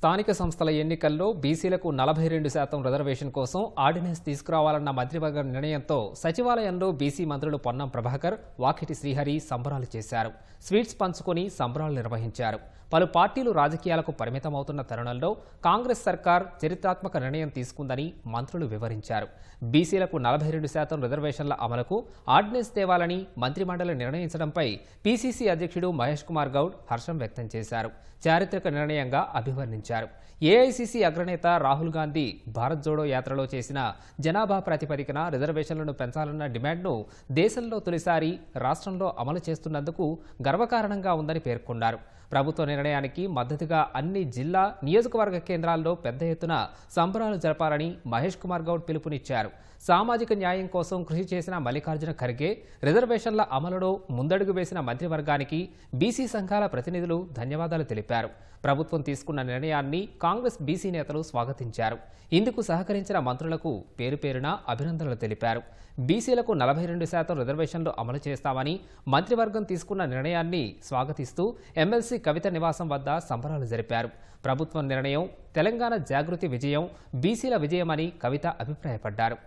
స్థానిక సంస్థల ఎన్నికల్లో బీసీలకు నలభై రెండు శాతం రిజర్వేషన్ కోసం ఆర్డినెన్స్ తీసుకురావాలన్న మంత్రివర్గ నిర్ణయంతో సచివాలయంలో బీసీ మంత్రులు పొన్నం ప్రభాకర్ వాకిటి శ్రీహరి సంబరాలు చేశారు. స్వీట్స్ పంచుకొని సంబరాలు నిర్వహించారు. పలు పార్టీలు రాజకీయాలకు పరిమితమవుతున్న తరుణంలో కాంగ్రెస్ సర్కార్ చరిత్రాత్మక నిర్ణయం తీసుకుందని మంత్రులు వివరించారు. బీసీలకు నలభై రెండు శాతం రిజర్వేషన్ల అమలుకు ఆర్డినెన్స్ తేవాలని మంత్రిమండలి నిర్ణయించడంపై పీసీసీ అధ్యక్షుడు మహేష్ కుమార్ గౌడ్ హర్షం వ్యక్తం చేశారు. చారిత్రక నిర్ణయంగా అభివర్ణించారు. ఏఐసీసీ అగ్రనేత రాహుల్ గాంధీ భారత్ జోడో యాత్రలో చేసిన జనాభా ప్రాతిపదికన రిజర్వేషన్లను పెంచాలన్న డిమాండ్ను దేశంలో తొలిసారి రాష్ట్రంలో అమలు చేస్తున్నందుకు గర్వకారణంగా ఉందని పేర్కొన్నారు. ప్రభుత్వ నిర్ణయానికి మద్దతుగా అన్ని జిల్లా నియోజకవర్గ కేంద్రాల్లో పెద్ద ఎత్తున సంబరాలు జరపాలని మహేష్ కుమార్ గౌడ్ పిలుపునిచ్చారు. సామాజిక న్యాయం కోసం కృషి చేసిన మల్లికార్జున ఖర్గే రిజర్వేషన్ల అమలులో ముందడుగు వేసిన మంత్రివర్గానికి బీసీ సంఘాల ప్రతినిధులు ధన్యవాదాలు తెలిపారు. ప్రభుత్వం తీసుకున్న నిర్ణయాన్ని కాంగ్రెస్ బీసీ నేతలు స్వాగతించారు. ఇందుకు సహకరించిన మంత్రులకు పేరు పేరున అభినందనలు తెలిపారు. బీసీలకు నలభై రెండు శాతం రిజర్వేషన్లు అమలు చేస్తామని మంత్రివర్గం తీసుకున్న నిర్ణయాన్ని స్వాగతిస్తూ ఎమ్మెల్సీ కవిత నివాసం వద్ద సంబరాలు జరిపారు. ప్రభుత్వం నిర్ణయం తెలంగాణ జాగృతి విజయం బీసీల విజయమని కవిత అభిప్రాయపడ్డారు.